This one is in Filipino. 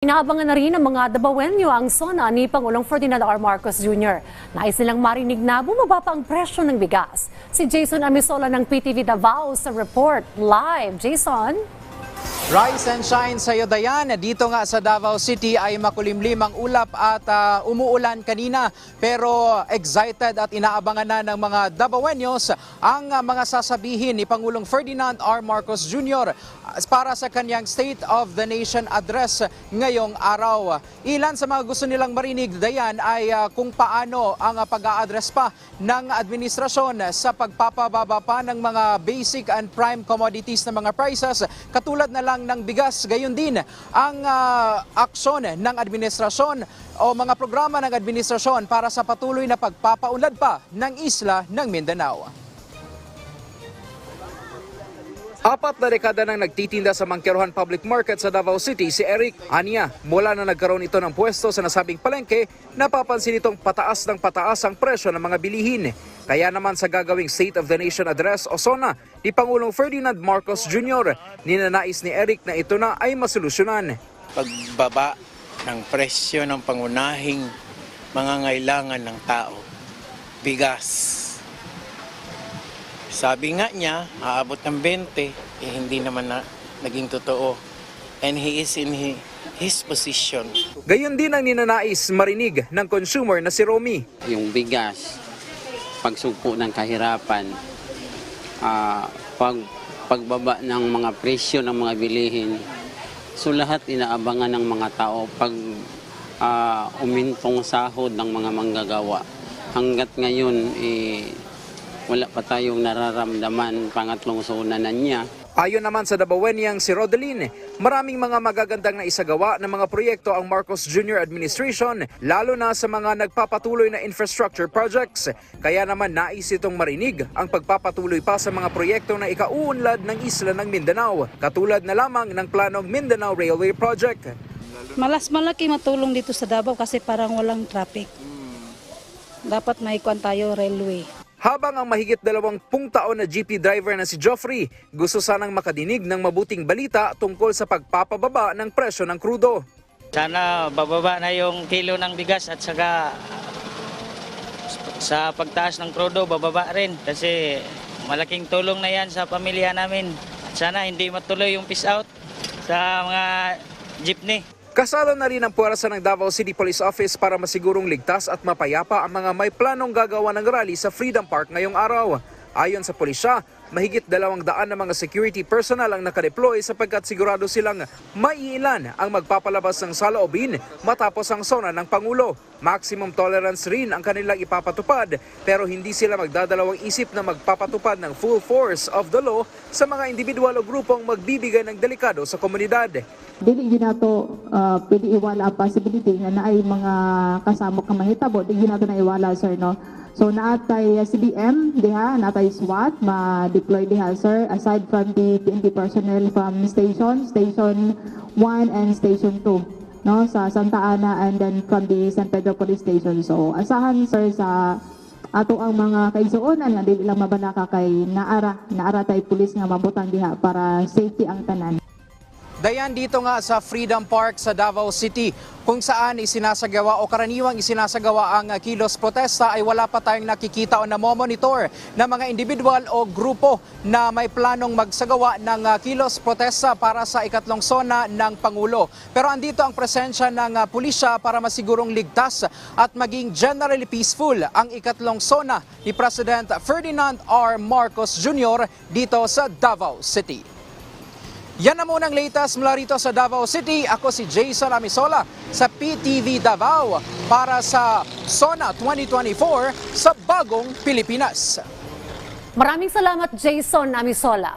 Inaabangan na rin ng mga Dabawenyo ang sona ni Pangulong Ferdinand R. Marcos Jr. Nais nilang marinig na bumaba pa ang presyo ng bigas. Si Jason Amisola ng PTV Davao sa report live. Jason? Rise and shine sa iyo, Dayan. Dito nga sa Davao City ay makulimlim ang ulap at ah, umuulan kanina. Pero excited at inaabangan na ng mga Davaoenyos ang ah, mga sasabihin ni Pangulong Ferdinand R. Marcos Jr. para sa kanyang State of the Nation address ngayong araw. Ilan sa mga gusto nilang marinig, Dayan, ay ah, kung paano ang ah, pag-a-address pa ng administrasyon sa pagpapababa pa ng mga basic and prime commodities na mga prices katulad na lang ng bigas. Gayon din ang ah, aksyon ng administrasyon o mga programa ng administrasyon para sa patuloy na pagpapaunlad pa ng isla ng Mindanao. Apat na dekada nang nagtitinda sa Mangkerohan Public Market sa Davao City si Eric Ania. Mula na nagkaroon ito ng pwesto sa nasabing palengke, napapansin itong pataas ng pataas ang presyo ng mga bilihin. Kaya naman sa gagawing State of the Nation Address o SONA ni Pangulong Ferdinand Marcos Jr., ninanais ni Eric na ito na ay masolusyonan. pagbaba ng presyo ng pangunahing mga ngailangan ng tao. Bigas. Sabi nga niya, aabot ng 20, eh hindi naman na naging totoo. And he is in hi- his position. Gayon din ang ninanais marinig ng consumer na si Romy. yung bigas, pagsugpo ng kahirapan, ah, pag, pagbaba ng mga presyo ng mga bilihin. So lahat inaabangan ng mga tao pag ah, umintong sahod ng mga manggagawa. Hanggat ngayon, eh, wala pa tayong nararamdaman pangatlong sunanan niya. Ayon naman sa Dabawenyang si Rodeline, maraming mga magagandang na isagawa ng mga proyekto ang Marcos Jr. administration, lalo na sa mga nagpapatuloy na infrastructure projects. Kaya naman nais itong marinig ang pagpapatuloy pa sa mga proyekto na ikauunlad ng isla ng Mindanao, katulad na lamang ng planong Mindanao Railway Project. Malas malaki matulong dito sa Davao kasi parang walang traffic. Dapat may kwan tayo railway. Habang ang mahigit dalawampung taon na jeepney driver na si Joffrey gusto sanang makadinig ng mabuting balita tungkol sa pagpapababa ng presyo ng krudo. Sana bababa na yung kilo ng bigas at saka sa pagtaas ng krudo bababa rin kasi malaking tulong na yan sa pamilya namin. Sana hindi matuloy yung peace out sa mga jeepney. Kasalo na rin ang puwersa ng Davao City Police Office para masigurong ligtas at mapayapa ang mga may planong gagawa ng rally sa Freedom Park ngayong araw. Ayon sa pulisya, mahigit dalawang daan na mga security personnel ang nakadeploy sapagkat sigurado silang maiilan ang magpapalabas ng saloobin matapos ang sona ng Pangulo. Maximum tolerance rin ang kanilang ipapatupad pero hindi sila magdadalawang isip na magpapatupad ng full force of the law sa mga individual o grupong magbibigay ng delikado sa komunidad. dili gyud nato uh, pwede iwala ang possibility nga naay mga kasamok nga mahitabo di gyud nato na iwala sir no so naatay uh, CBM diha naatay SWAT ma-deploy diha sir aside from the PNP personnel from station station 1 and station 2 no sa Santa Ana and then from the San Pedro Police Station. So asahan sir sa ato ang mga kaigsuonan nga dili lang mabanaka kay naara naara tay pulis nga mabutang diha para safety ang tanan Dayan dito nga sa Freedom Park sa Davao City kung saan isinasagawa o karaniwang isinasagawa ang kilos protesta ay wala pa tayong nakikita o namomonitor na mga individual o grupo na may planong magsagawa ng uh, kilos protesta para sa ikatlong sona ng Pangulo. Pero andito ang presensya ng uh, pulisya para masigurong ligtas at maging generally peaceful ang ikatlong sona ni President Ferdinand R. Marcos Jr. dito sa Davao City. Yan na muna ang latest mula rito sa Davao City. Ako si Jason Amisola sa PTV Davao para sa SONA 2024 sa Bagong Pilipinas. Maraming salamat Jason Amisola.